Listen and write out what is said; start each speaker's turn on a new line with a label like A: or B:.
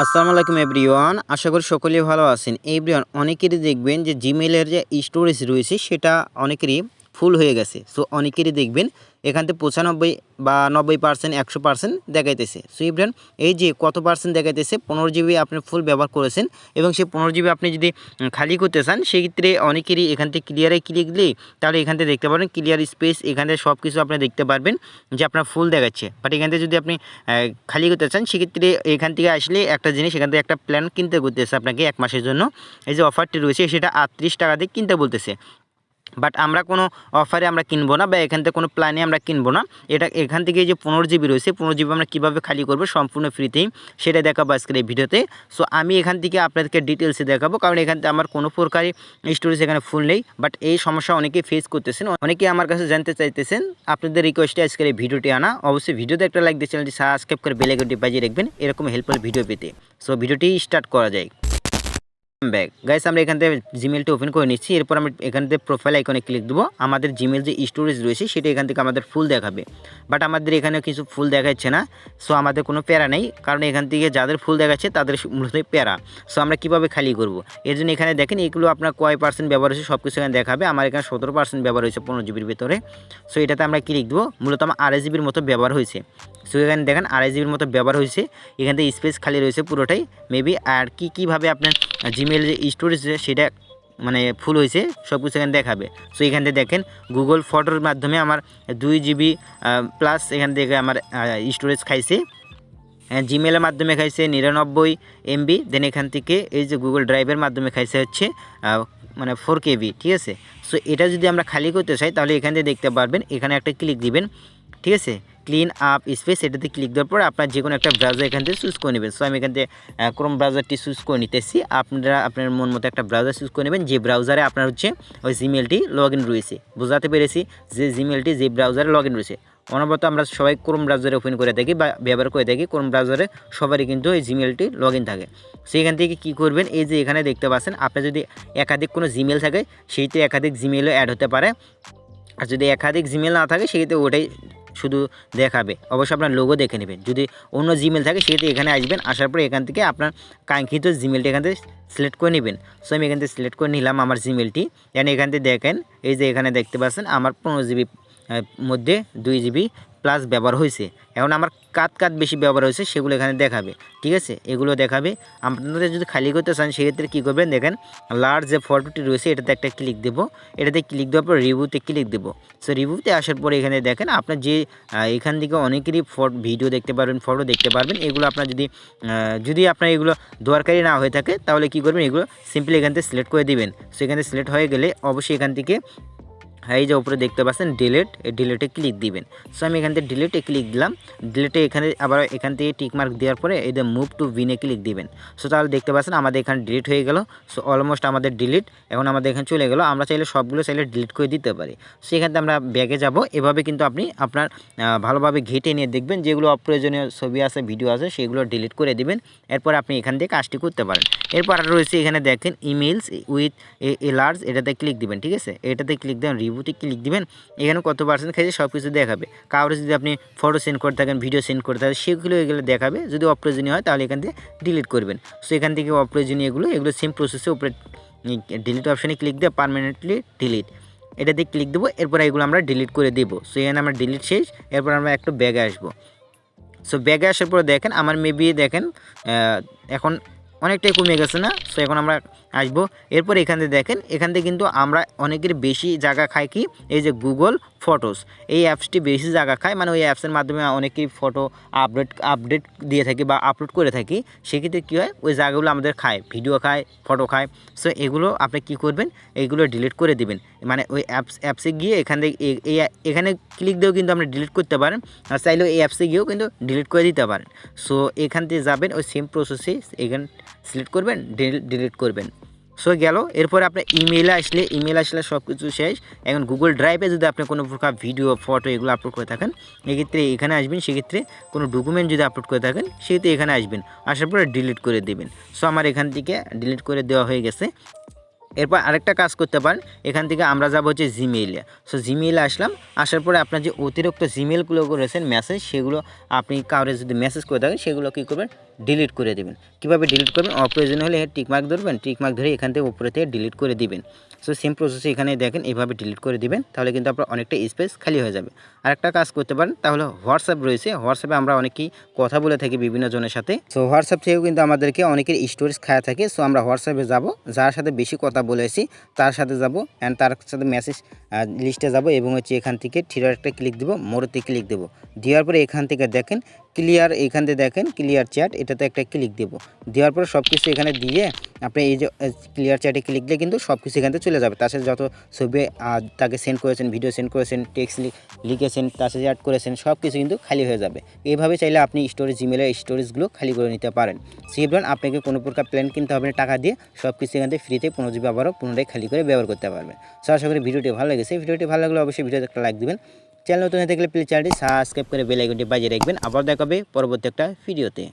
A: আসসালামু আলাইকুম এভরিওয়ান, আশা করি সকলেই ভালো আছেন। এভরিওয়ান, অনেকেরই দেখবেন যে জিমেলের যে স্টোরেজ রয়েছে, সেটা অনেকেরই ফুল হয়ে গেছে। সো অনেকেরই দেখবেন এখান থেকে পঁচানব্বই বা নব্বই পার্সেন্ট, একশো পার্সেন্ট দেখাইতেছে। সো এভরিওয়ান এই যে কত পার্সেন্ট দেখাইতেছে, পনেরো জিবি আপনি ফুল ব্যবহার করেছেন এবং সেই পনেরো জিবি আপনি যদি খালি করতে চান, সেক্ষেত্রে অনেকেরই এখান থেকে ক্লিয়ারে ক্লিক দিলেই তাহলে এখান থেকে দেখতে পারবেন ক্লিয়ার স্পেস এখান থেকে সব কিছু আপনি দেখতে পারবেন যে আপনার ফুল দেখাচ্ছে। বাট এখান থেকে যদি আপনি খালি করতে চান, সেক্ষেত্রে এখান থেকে আসলে একটা জিনিস, এখান থেকে একটা প্ল্যান কিনতে করতেছে আপনাকে এক মাসের জন্য। এই যে অফারটি রয়েছে, সেটা আটত্রিশ টাকা দিয়ে কিনতে বলতেছে। বাট আমরা কোনো অফারে আমরা কিনবো না বা এখান থেকে কোনো প্ল্যানে আমরা কিনবো না। এটা এখান থেকে যে পনেরো জিবি রয়েছে, পনেরো জিবি আমরা কীভাবে খালি করব সম্পূর্ণ ফ্রিতেই সেটা দেখাবো আজকের এই ভিডিওতে। সো আমি এখান থেকে আপনাদেরকে ডিটেলসে দেখাবো, কারণ এখান থেকে আমার কোনো প্রকারই স্টোরেজ এখানে ফুল নেই। বাট এই সমস্যা অনেকেই ফেস করতেছেন। অনেকেই আমার কাছে জানতে চাইতেছেন, আপনাদের রিকোয়েস্টে আজকের এই ভিডিওটি আনা। অবশ্যই ভিডিওতে একটা লাইক দিয়ে চ্যানেলটি সাবস্ক্রাইব করে বেলাইকনটি বাজিয়ে রাখবেন, এরকম হেল্পফুল ভিডিও পেতে। সো ভিডিওটি স্টার্ট করা যায় ব্যাক গাইস আমরা এখান থেকে জিমেলটি ওপেন করে নিচ্ছি। এরপর আমরা এখান থেকে প্রোফাইল আইকনে ক্লিক দেবো। আমাদের জিমেল যে স্টোরেজ রয়েছে, সেটা এখান থেকে আমাদের ফুল দেখাবে। বাট আমাদের এখানে কিছু ফুল দেখাচ্ছে না। সো আমাদের কোনো প্যারা নেই। কারণ এখান থেকে যাদের ফুল দেখাচ্ছে, তাদের মূলত প্যারা। সো আমরা কীভাবে খালি করব? এর জন্য এখানে দেখেন, এগুলো আপনার কয় পার্সেন্ট ব্যবহার হয়েছে সব কিছু এখানে দেখাবে। আমার এখানে সতেরো পার্সেন্ট ব্যবহার হয়েছে পনেরো জিবির ভিতরে। সো এটাতে আমরা ক্লিক দেবো। মূলত আমার আড়াই জিবির মতো ব্যবহার হয়েছে। সো এখানে দেখেন, আড়াই জিবির মতো ব্যবহার হয়েছে। এখান থেকে স্পেস খালি রয়েছে পুরোটাই। মেবি আর কি, কীভাবে আপনার জিমেল যে স্টোরেজ সেটা মানে ফুল হয়েছে সব কিছু এখানে দেখাবে। সো এখান থেকে দেখেন গুগল ফটোর মাধ্যমে আমার দুই জিবি প্লাস এখান থেকে আমার স্টোরেজ খাইছে। জিমেলের মাধ্যমে খাইছে নিরানব্বই এমবি দেন এখান থেকে এই যে গুগল ড্রাইভের মাধ্যমে খাইছে হচ্ছে মানে ফোর কেবি ঠিক আছে? সো এটা যদি আমরা খালি করতে চাই, তাহলে এখান থেকে দেখতে পারবেন, এখানে একটা ক্লিক দিবেন, ঠিক আছে? ক্লিন আপ স্পেস এটাতে ক্লিক দেওয়ার পর আপনার যে কোনো একটা ব্রাউজার এখান থেকে চুজ করে নেবেন। সো আমি এখান থেকে ক্রোম ব্রাউজারটি চুজ করে নিতেছি। আপনারা, আপনার মন মতো একটা ব্রাউজার চুজ করে নেবেন। যে ব্রাউজারে আপনার হচ্ছে ওই জিমেলটি লগ ইন রয়েছে। বোঝাতে পেরেছি যে জিমেলটি যে ব্রাউজারে লগ ইন রয়েছে। অনবরত আমরা সবাই ক্রোম ব্রাউজারে ওপেন করে থাকি বা ব্যবহার করে থাকি। ক্রোম ব্রাউজারে সবারই কিন্তু এই জিমেলটি লগ থাকে। সেখান থেকে কি করবেন? এই যে এখানে দেখতে পাচ্ছেন, আপনার যদি একাধিক কোনো জিমেল থাকে সেইতে একাধিক জিমেলও অ্যাড হতে পারে। আর যদি একাধিক জিমেল না থাকে সেক্ষেত্রে ওটাই শুধু দেখাবে। অবশ্যই আপনার লোগো দেখে নেবেন। যদি অন্য জিমেল থাকে সেহেতু এখানে আসবেন, আসার পরে এখান থেকে আপনার কাঙ্ক্ষিত জিমেলটি এখান থেকে সিলেক্ট করে নেবেন। সো আমি এখান থেকে সিলেক্ট করে নিলাম আমার জিমেলটি যেন এখান থেকে দেখেন, এই যে এখানে দেখতে পাচ্ছেন, আমার পনেরো জিবি মধ্যে দুই জিবি প্লাস ব্যবহার হয়েছে। এখন আমার কাত কাত বেশি ব্যবহার হয়েছে, সেগুলো এখানে দেখাবে, ঠিক আছে? এগুলো দেখাবে। আপনাদের যদি খালি করতে চান, সেক্ষেত্রে কী করবেন, দেখেন লার্জ যে ফটোটি রয়েছে, এটাতে একটা ক্লিক দেবো। এটাতে ক্লিক দেওয়ার পর রিভিউতে ক্লিক দেবো। সো রিভিউতে আসার পরে এখানে দেখেন, আপনার যে এখান থেকে অনেকেরই ফটো ভিডিও দেখতে পারবেন ফটো দেখতে পারবেন। এগুলো আপনার যদি যদি আপনার এগুলো দরকারি না হয়ে থাকে, তাহলে কী করবেন, এগুলো সিম্পলি এখান থেকে সিলেক্ট করে দিবেন। সো এখান সিলেক্ট হয়ে গেলে অবশ্যই এখান থেকে এই যে উপরে দেখতে পাচ্ছেন ডিলেট এই ডিলেটে ক্লিক দিবেন। সো আমি এখান থেকে ডিলেটে ক্লিক দিলাম। ডিলেটে এখানে আবার এখান থেকে টিক মার্ক দেওয়ার পরে এই যে মুভ টু ভিনে ক্লিক দিবেন। সো তাহলে দেখতে পাচ্ছেন আমাদের এখানে ডিলিট হয়ে গেল। সো অলমোস্ট আমাদের ডিলিট এখন আমাদের এখানে চলে গেল। আমরা চাইলে সবগুলো চাইলে ডিলিট করে দিতে পারি। সো এখান থেকে আমরা ব্যাগে যাব। এভাবে কিন্তু আপনি আপনার ভালোভাবে ঘেটে নিয়ে দেখবেন যেগুলো অপ্রয়োজনীয় ছবি আছে ভিডিও আছে, সেগুলো ডিলিট করে দিবেন। এরপর আপনি এখান থেকে কাজটি করতে পারেন। এরপর আর রয়েছে এখানে দেখেন ইমেলস উইথ এ লার্জ এটাতে ক্লিক দিবেন, ঠিক আছে? এটাতে ক্লিক দেবেন রিভিউতে ক্লিক দিবেন, এখানে কত পার্সেন্ট খাইছে সব কিছু দেখাবে। কারও যদি আপনি ফটো সেন্ড করে থাকেন ভিডিও সেন্ড করে থাকেন, সেগুলো এগুলো দেখাবে। যদি অপ্রয়োজনীয় হয়, তাহলে এখান থেকে ডিলিট করবেন। সো এখান থেকে অপ্রয়োজনীয় এগুলো এগুলো সেম প্রসেসে উপরে ডিলিট অপশানে ক্লিক দিয়ে পারমানেন্টলি ডিলিট এটা দিয়ে ক্লিক দেবো, এরপর এগুলো আমরা ডিলিট করে দেবো। সো এখানে আমরা ডিলিট শেষ, এরপর আমরা একটু ব্যাগে আসব। সো ব্যাগে আসার পর দেখেন, আমার মেবি দেখেন এখন অনেকটাই কমে গেছে না? সো এখন আমরা আসব। এরপর এখান থেকে দেখেন, এখান থেকে কিন্তু আমরা অনেকের বেশি জায়গা খাই কি? এই যে গুগল ফটোস এই অ্যাপসটি বেশি জায়গা খায় মানে ওই অ্যাপসের মাধ্যমে অনেকেই ফটো আপডেট আপডেট দিয়ে থাকি বা আপলোড করে থাকি। সেক্ষেত্রে কী হয়? ওই জায়গাগুলো আমাদের খায় ভিডিও খায় ফটো খায়। সো এগুলো আপনি কি করবেন? এইগুলো ডিলিট করে দিবেন। মানে ওই অ্যাপস অ্যাপসে গিয়ে এখান থেকে এখানে ক্লিক দিয়েও কিন্তু আপনি ডিলিট করতে পারেন। আর চাইলেও এই অ্যাপসে গিয়েও কিন্তু ডিলিট করে দিতে পারেন। সো এখান থেকে যাবেন, ওই সেম প্রসেসে এখানে সিলেক্ট করবেন ডিলিট করবেন। সো গেল। এরপরে আপনার ইমেলে আসলে ইমেল আসলে সব কিছু শেষ। এখন গুগল ড্রাইভে যদি আপনি কোনো প্রকার ভিডিও ফটো এগুলো আপলোড করে থাকেন, এক্ষেত্রে এখানে আসবেন, সেক্ষেত্রে কোনো ডকুমেন্ট যদি আপলোড করে থাকেন, সেক্ষেত্রে এখানে আসবেন। আসার পরে ডিলিট করে দেবেন। সো আমার এখান থেকে ডিলিট করে দেওয়া হয়ে গেছে। এরপর আরেকটা কাজ করতে পারেন। এখান থেকে আমরা যাব হচ্ছে জিমেইলে সো জিমেইলে আসলাম। আসার পরে আপনার যে অতিরিক্ত জিমেলগুলো রয়েছেন মেসেজ সেগুলো আপনি কাউরে যদি মেসেজ করে থাকেন, সেগুলো কী করবেন? ডিলিট করে দেবেন। কীভাবে ডিলিট করবেন? অপ্রয়োজন হলে টিকমার্ক ধরবেন। টিকমার্ক ধরে এখান থেকে উপরে থেকে ডিলিট করে দিবেন। সো সেম প্রসেসে এখানে দেখেন, এভাবে ডিলিট করে দিবেন, তাহলে কিন্তু আপনার অনেকটা স্পেস খালি হয়ে যাবে। আরেকটা কাজ করতে পারেন, তাহলে হোয়াটসঅ্যাপ রয়েছে। হোয়াটসঅ্যাপে আমরা অনেকেই কথা বলে থাকি বিভিন্ন জনের সাথে। সো হোয়াটসঅ্যাপ থেকেও কিন্তু আমাদেরকে অনেকের স্টোরেজ খাওয়া থাকে। সো আমরা হোয়াটসঅ্যাপে যাব, যার সাথে বেশি কথা বলেছি তার সাথে যাব অ্যান্ড তার সাথে মেসেজ লিস্টে যাব এবং হচ্ছে এখান থেকে থ্রিডার একটা ক্লিক দেবো, মোড়তে ক্লিক দেবো। দেওয়ার পরে এখান থেকে দেখেন ক্লিয়ার এখান থেকে দেখেন ক্লিয়ার চ্যাট এটাতে একটা ক্লিক দেবো। দেওয়ার পরে সব কিছু এখানে দিয়ে আপনি এই যে ক্লিয়ার চ্যাটে ক্লিক দিলে কিন্তু সব কিছু এখান থেকে চলে যাবে। তার সাথে যত ছবি তাকে সেন্ড করেছেন ভিডিও সেন্ড করেছেন টেক্সট লিখেছেন, তার সাথে অ্যাড করেছেন সব কিছু কিন্তু খালি হয়ে যাবে। এইভাবে চাইলে আপনি স্টোরেজ জিমেলের স্টোরেজগুলো খালি করে নিতে পারেন। সেভন আপনাকে কোনো প্রকার প্ল্যান কিনতে হবে না, টাকা দিয়ে সব কিছু এখান থেকে ফ্রিতে পনেরো জিবি আবারও পুনরায় খালি করে ব্যবহার করতে পারবেন। সো আশা করি ভিডিওটি ভালো লেগেছে। ভিডিওটি ভালো লাগলে অবশ্যই ভিডিওতে একটা লাইক দিবেন। চ্যানেল নতুন হয়ে থাকলে প্লিজ চ্যানেলটি সাবস্ক্রাইব করে বেল আইকনটি বাজিয়ে রাখবেন। আবার দেখাবে পরবর্তী একটা ভিডিওতে।